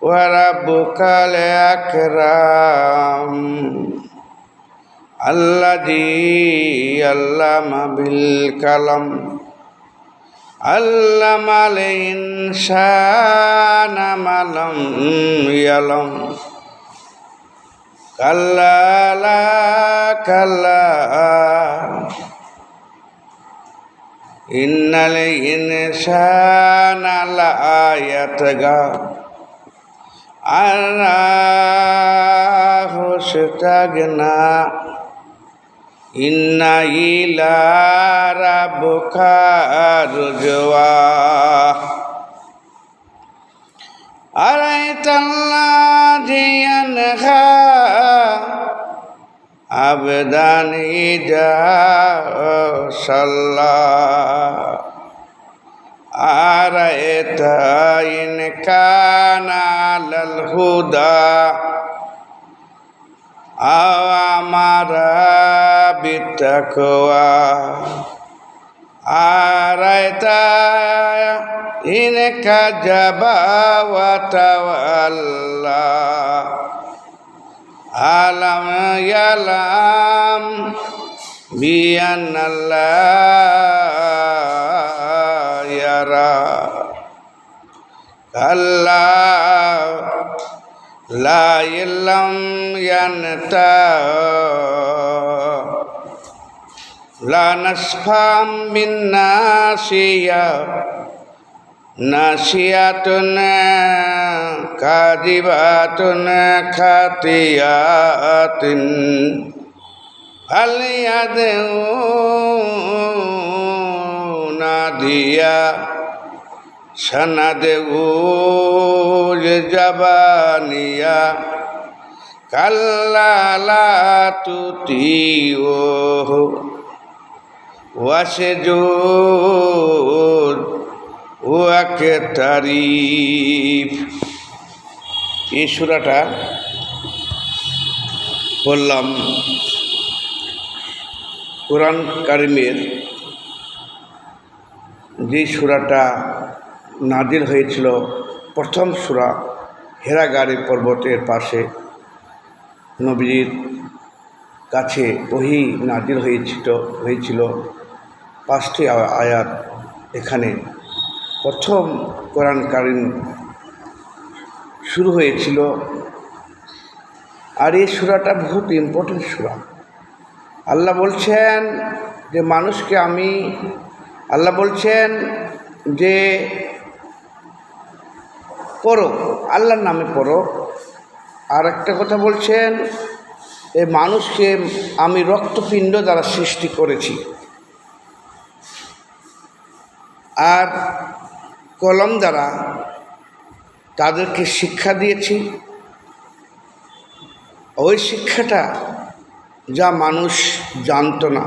وربك الأكرم الذي علم بالقلم علم الإنسان ما لم يعلم كلا لا كلا إن الإنسان ليطغى আল্লাহ ستغنى إن إلى ربك رجوى أرأيت الذي ينهى عبدا إذا صلى أرأيت إن كان على الهدى أو أمر بالتقوى أرأيت إن كذب وتولى ألم يعلم بأن الله يرى كلا لا يلم ينتهى لا نسفا بالناسية ناسية كاذبة خاطئة না দিয়া সনাদে উল জবানিয়া কাল্লালা তুতি ও ওয়াসে জোর ওয়াকে তারিফ। এই সুরাটা বললাম কোরআন কারিমের যে সুরাটা নাদিল হয়েছিল, প্রথম সুরা হেরাগাড়ি পর্বতের পাশে নবীর কাছে ওহি নাদিল হয়েছিল হয়েছিল পাঁচটি আয়াত এখানে। প্রথম কোরআন কারিম শুরু হয়েছিল, আর এই সুরাটা বহুত ইম্পর্টেন্ট সুরা। আল্লাহ বলছেন যে, মানুষকে আমি আল্লাহ বলছেন যে, পড়ো, আল্লাহর নামে পড়ো। আর একটা কথা বলছেন, এ মানুষকে আমি রক্তপিণ্ড দ্বারা সৃষ্টি করেছি। আর কলম দ্বারা তাদেরকে শিক্ষা দিয়েছি। ওই শিক্ষাটা যা মানুষ জানতো না।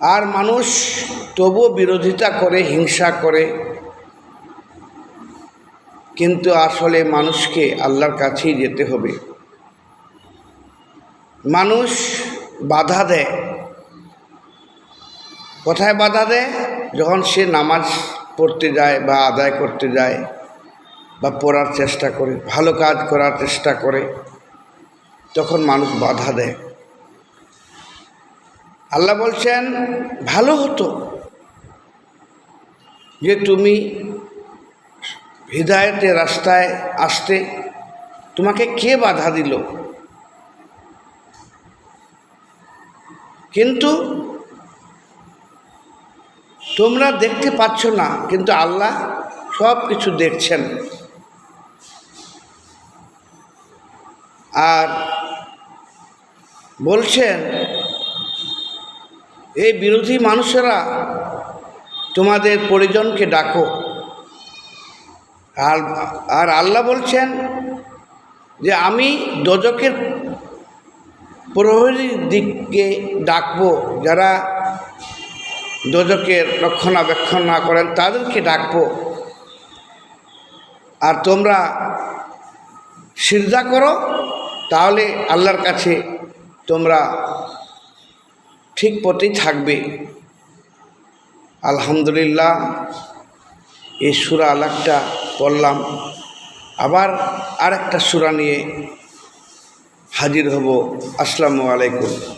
আর মানুষ তবুও বিরোধিতা করে, হিংসা করে। কিন্তু আসলে মানুষকে আল্লাহর কাছেই যেতে হবে। মানুষ বাধা দেয়। কোথায় বাধা দেয়? যখন সে নামাজ পড়তে যায় বা আদায় করতে যায় বা পড়ার চেষ্টা করে, ভালো কাজ করার চেষ্টা করে, তখন মানুষ বাধা দেয়। আল্লাহ বলছেন, ভালো হতো যে তুমি হৃদায়তের রাস্তায় আসতে, তোমাকে কে বাধা দিল? কিন্তু তোমরা দেখতে পাচ্ছ না, কিন্তু আল্লাহ সব কিছু দেখছেন। আর বলছেন এই বিরোধী মানুষেরা তোমাদের পরিজনকে ডাকো। আর আর আল্লাহ বলছেন যে আমি দোজকের প্রহরীর দিককে ডাকবো, যারা দোজকের রক্ষণাবেক্ষণ না করেন তাদেরকে ডাকবো। আর তোমরা সিজদা করো, তাহলে আল্লাহর কাছে তোমরা ঠিক পথেই থাকবে। আলহামদুলিল্লাহ, এই সুরা আলাকটা পড়লাম। আবার আর একটা সুরা নিয়ে হাজির হব। আসসালামু আলাইকুম।